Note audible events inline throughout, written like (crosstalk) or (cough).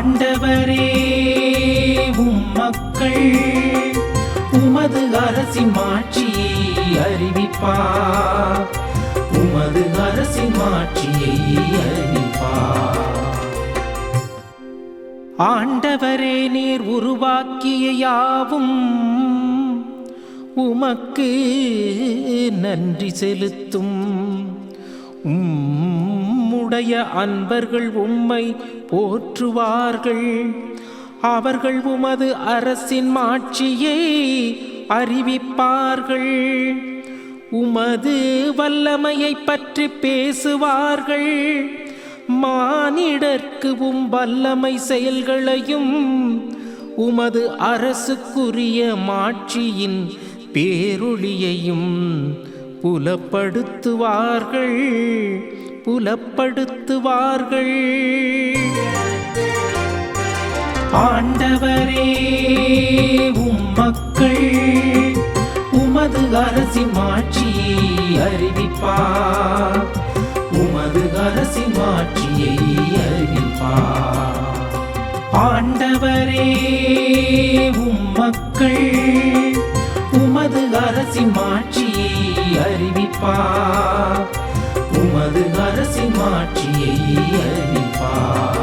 ஆண்டவரே உம் மக்கள் உமது அரசின் மாட்சியை அறிவிப்பார் உமது அரசின் மாட்சியை அறிவிப்பார் ஆண்டவரே நீர் உருவாக்கிய யாவும் உமக்கு நன்றி செலுத்தும். உம் உம்முடைய அன்பர்கள் உம்மை போற்றுவார்கள். அவர்கள் உமது அரசின் மாட்சியை அறிவிப்பார்கள். உமது வல்லமையை பற்றி பேசுவார்கள். மானிடர்க்கு உம் வல்லமை செயல்களையும் உமது அரசுக்குரிய மாட்சியின் பேரொளியையும் புலப்படுத்துவார்கள் புலப்படுத்துவார்கள். ஆண்டவரே உம் மக்கள் உமது அரசின் மாட்சியை அறிவிப்பார் உமது அரசின் மாட்சியை அறிவிப்பார் ஆண்டவரே உம் மக்கள் உமது அரசின் மாட்சியை அறிவிப்பார் உமது அரசின் மாட்சியை அறிவிப்பார்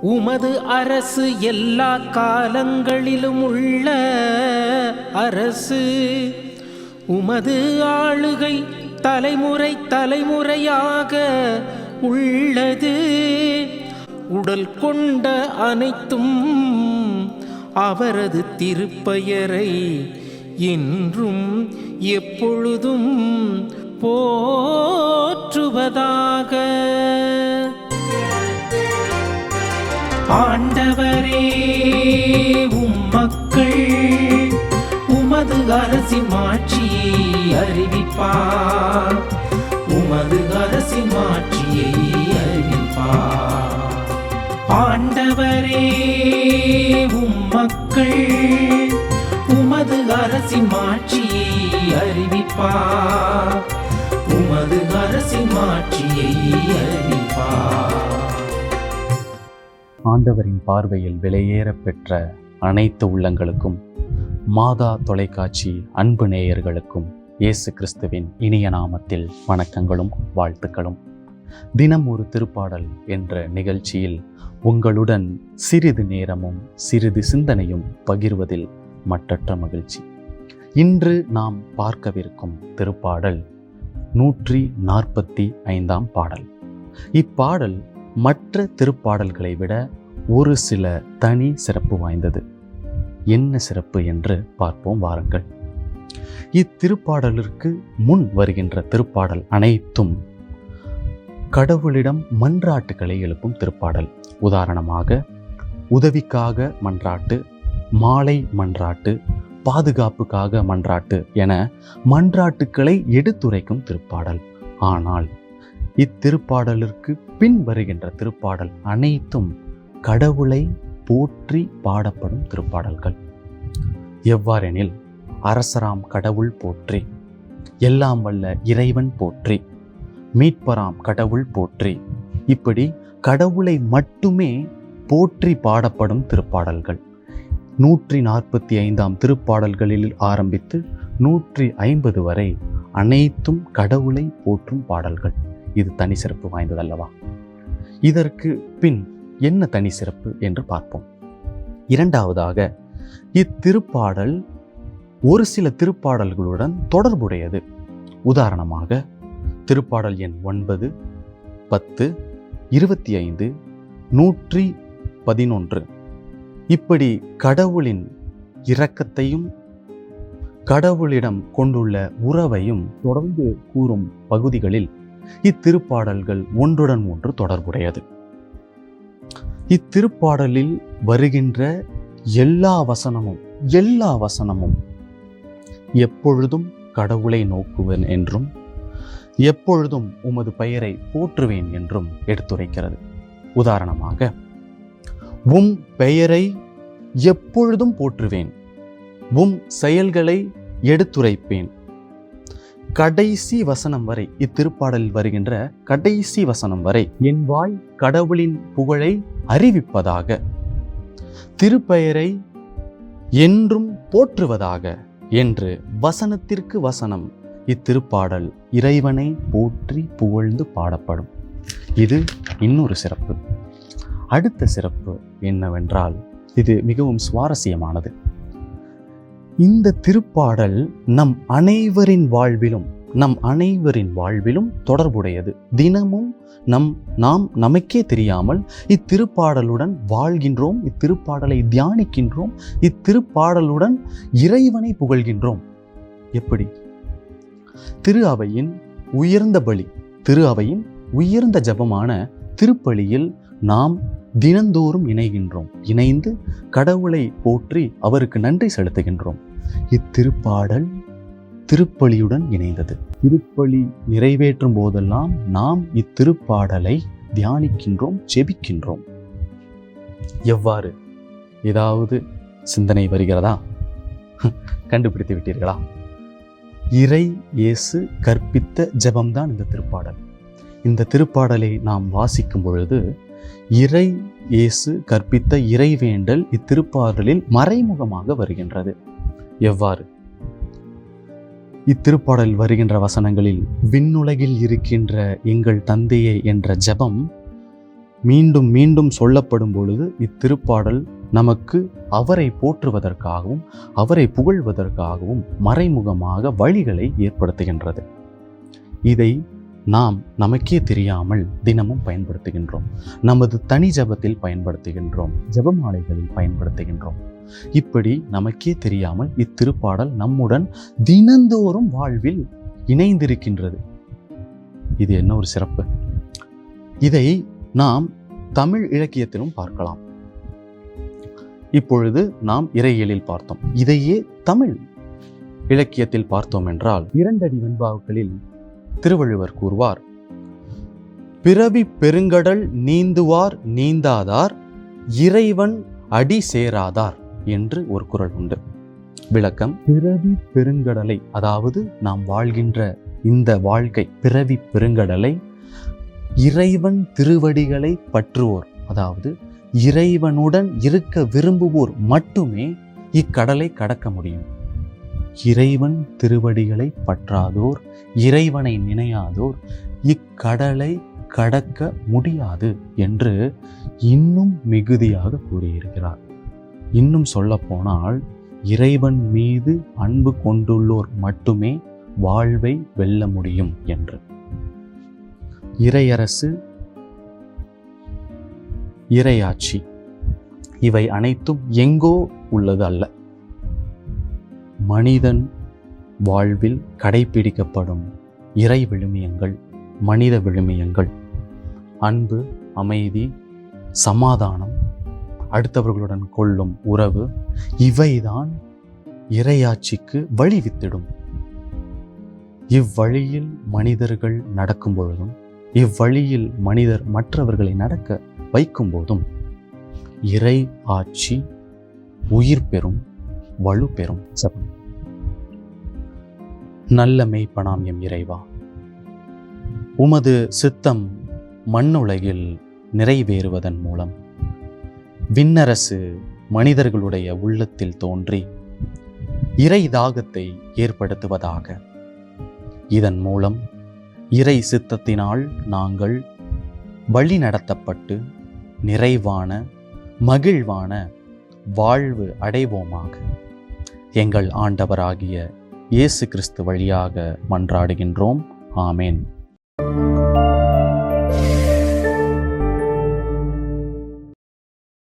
உமது அரசு எல்லா காலங்களிலும் உள்ள அரசு. உமது ஆளுகை தலைமுறை தலைமுறையாக உள்ளது. உடல் கொண்ட அனைத்தும் அவரது திருப்பெயரை என்றும் எப்பொழுதும் போற்றுவதாக. ஆண்டவரே உம் மக்கள் உமது அரசின் மாட்சியை அறிவிப்பார் உமது அரசின் மாட்சியை அறிவிப்பார் ஆண்டவரே உம் மக்கள் உமது அரசின் மாட்சியை அறிவிப்பார் உமது அரசின் மாட்சியை அறிவிப்பார் ஆண்டவரின் பார்வையில் விலையேற பெற்ற அனைத்து உள்ளங்களுக்கும் மாதா தொலைக்காட்சி அன்பு நேயர்களுக்கும் இயேசு கிறிஸ்துவின் இனிய நாமத்தில் வணக்கங்களும் வாழ்த்துக்களும். தினம் ஒரு திருப்பாடல் என்ற நிகழ்ச்சியில் உங்களுடன் சிறிது நேரமும் சிறிது சிந்தனையும் பகிர்வதில் மட்டற்ற மகிழ்ச்சி. இன்று நாம் பார்க்கவிருக்கும் திருப்பாடல் நூற்றி நாற்பத்தி ஐந்தாம் பாடல். இப்பாடல் மற்ற திருப்பாடல்களை விட ஒரு சில தனி சிறப்பு வாய்ந்தது. என்ன சிறப்பு என்று பார்ப்போம் வாருங்கள். இத்திருப்பாடலிற்கு முன் வருகின்ற திருப்பாடல் அனைத்தும் கடவுளிடம் மன்றாட்டுகளை எழுப்பும் திருப்பாடல். உதாரணமாக உதவிக்காக மன்றாட்டு மாலை மன்றாட்டு பாதுகாப்புக்காக மன்றாட்டு என மன்றாட்டுக்களை எடுத்துரைக்கும் திருப்பாடல். ஆனால் இத்திருப்பாடலிற்கு பின் வருகின்ற திருப்பாடல் அனைத்தும் கடவுளை போற்றி பாடப்படும் திருப்பாடல்கள். எவ்வாறெனில் அரசராம் கடவுள் போற்றி எல்லாம் வல்ல இறைவன் போற்றி மீட்பராம் கடவுள் போற்றி. இப்படி கடவுளை மட்டுமே போற்றி பாடப்படும் திருப்பாடல்கள். நூற்றி நாற்பத்தி ஐந்தாம் திருப்பாடல்களில் ஆரம்பித்து நூற்றி ஐம்பது வரை அனைத்தும் கடவுளை போற்றும் பாடல்கள். இது தனி சிறப்பு வாய்ந்ததல்லவா? இதற்கு பின் என்ன தனி சிறப்பு என்று பார்ப்போம். இரண்டாவதாக இத்திருப்பாடல் ஒரு சில திருப்பாடல்களுடன் தொடர்புடையது. உதாரணமாக திருப்பாடல் எண் ஒன்பது பத்து இருபத்தி ஐந்து நூற்றி பதினொன்று. இப்படி கடவுளின் இரக்கத்தையும் கடவுளிடம் கொண்டுள்ள உறவையும் தொடர்ந்து கூறும் பகுதிகளில் இத்திருப்பாடல்கள் ஒன்றுடன் ஒன்று தொடர்புடையது. இத்திருப்பாடலில் வருகின்ற எல்லா வசனமும் எல்லா வசனமும் எப்பொழுதும் கடவுளை நோக்குவேன் என்றும் எப்பொழுதும் உமது பெயரை போற்றுவேன் என்றும் எடுத்துரைக்கிறது. உதாரணமாக உம் பெயரை எப்பொழுதும் போற்றுவேன். உம் செயல்களை எடுத்துரைப்பேன். கடைசி வசனம் வரை இத்திருப்பாடலில் வருகின்ற கடைசி வசனம் வரை என் வாய் கடவுளின் புகழை அறிவிப்பதாக திருப்பெயரை என்றும் போற்றுவதாக என்று வசனத்திற்கு வசனம் இத்திருப்பாடல் இறைவனை போற்றி புகழ்ந்து பாடப்படும். இது இன்னொரு சிறப்பு. அடுத்த சிறப்பு என்னவென்றால் இது மிகவும் சுவாரஸ்யமானது. இந்த திருப்பாடல் நம் அனைவரின் வாழ்விலும் நம் அனைவரின் வாழ்விலும் தொடர்புடையது. தினமும் நம் நாம் நமக்கே தெரியாமல் இத்திருப்பாடலுடன் வாழ்கின்றோம் இத்திருப்பாடலை தியானிக்கின்றோம் இத்திருப்பாடலுடன் இறைவனை புகழ்கின்றோம். எப்படி? திரு அவையின் உயர்ந்த பலி. திரு அவையின் உயர்ந்த ஜபமான திருப்பலியில் நாம் தினந்தோறும் இணைகின்றோம். இணைந்து கடவுளை போற்றி அவருக்கு நன்றி செலுத்துகின்றோம். இத்திருப்பாடல் திருப்பலியுடன் இணைந்தது. திருப்பலி நிறைவேற்றும் போதெல்லாம் நாம் இத்திருப்பாடலை தியானிக்கின்றோம் ஜெபிக்கின்றோம். எவ்வாறு? ஏதாவது சிந்தனை வருகிறதா? (laughs) கண்டுபிடித்து விட்டீர்களா? இறை இயேசு கற்பித்த ஜபம்தான் இந்த திருப்பாடல். இந்த திருப்பாடலை நாம் வாசிக்கும் பொழுது இறை இயேசு கற்பித்த இறைவேண்டல் இத்திருப்பாடலில் மறைமுகமாக வருகின்றது. எவ்வாறு? இத்திருப்பாடல் வருகின்ற வசனங்களில் விண்ணுலகில் இருக்கின்ற எங்கள் தந்தையே என்ற ஜெபம் மீண்டும் மீண்டும் சொல்லப்படும் பொழுது இத்திருப்பாடல் நமக்கு அவரை போற்றுவதற்காகவும் அவரை புகழ்வதற்காகவும் மறைமுகமாக வழிகளை ஏற்படுத்துகின்றது. இதை நாம் நமக்கே தெரியாமல் தினமும் பயன்படுத்துகின்றோம். நமது தனி ஜபத்தில் பயன்படுத்துகின்றோம். ஜபமாலைகளில் பயன்படுத்துகின்றோம். இப்படி நமக்கே தெரியாமல் இத்திருப்பாடல் நம்முடன் தினந்தோறும் வாழ்வில் இணைந்திருக்கின்றது. இது என்ன ஒரு சிறப்பு? இதை நாம் தமிழ் இலக்கியத்திலும் பார்க்கலாம். இப்பொழுது நாம் இறையியலில் பார்த்தோம். இதையே தமிழ் இலக்கியத்தில் பார்த்தோம் என்றால் இரண்டடி வெண்பாக்களில் திருவள்ளுவர் கூறுவார் பிறவி பெருங்கடல் நீந்துவார் நீந்தாதார் இறைவன் அடி சேராதார் என்று ஒரு குரல் உண்டு. விளக்கம் பிறவி பெருங்கடலை அதாவது நாம் வாழ்கின்ற இந்த வாழ்க்கை பிறவி பெருங்கடலை இறைவன் திருவடிகளை பற்றுவோர். அதாவது இறைவனுடன் இருக்க விரும்புவோர் மட்டுமே இக்கடலை கடக்க முடியும். இறைவன் திருவடிகளை பற்றாதோர் இறைவனை நினையாதோர் இக்கடலை கடக்க முடியாது என்று இன்னும் மிகுதியாக கூறியிருக்கிறார். இன்னும் சொல்லப்போனால் இறைவன் மீது அன்பு கொண்டுள்ளோர் மட்டுமே வாழ்வை வெல்ல முடியும் என்று. இறையரசு இறையாட்சி. இவை அனைத்தும் எங்கோ உள்ளது அல்ல. மனிதன் வாழ்வில் கடைபிடிக்கப்படும் இறை விழுமியங்கள் மனித விழுமியங்கள். அன்பு அமைதி சமாதானம் அடுத்தவர்களுடன் கொள்ளும் உறவு இவைதான் இறையாட்சிக்கு வழிவித்திடும். இவ்வழியில் மனிதர்கள் நடக்கும் பொழுதும் இவ்வழியில் மனிதர் மற்றவர்களை நடக்க வைக்கும் போதும் இறை ஆட்சி உயிர் பெறும் வலு பெறும் ஜபம். நல்ல மெய்ப்பனாம் எம் இறைவா உமது சித்தம் மண்ணுலகில் நிறைவேறுவதன் மூலம் விண்ணரசு மனிதர்களுடைய உள்ளத்தில் தோன்றி இறை தாகத்தை ஏற்படுத்துவதாக. இதன் மூலம் இறை சித்தத்தினால் நாங்கள் வழி நடத்தப்பட்டு நிறைவான மகிழ்வான வாழ்வு அடைவோமாக. எங்கள் ஆண்டவராகிய இயேசு கிறிஸ்து வழியாக மன்றாடுகின்றோம். ஆமேன்.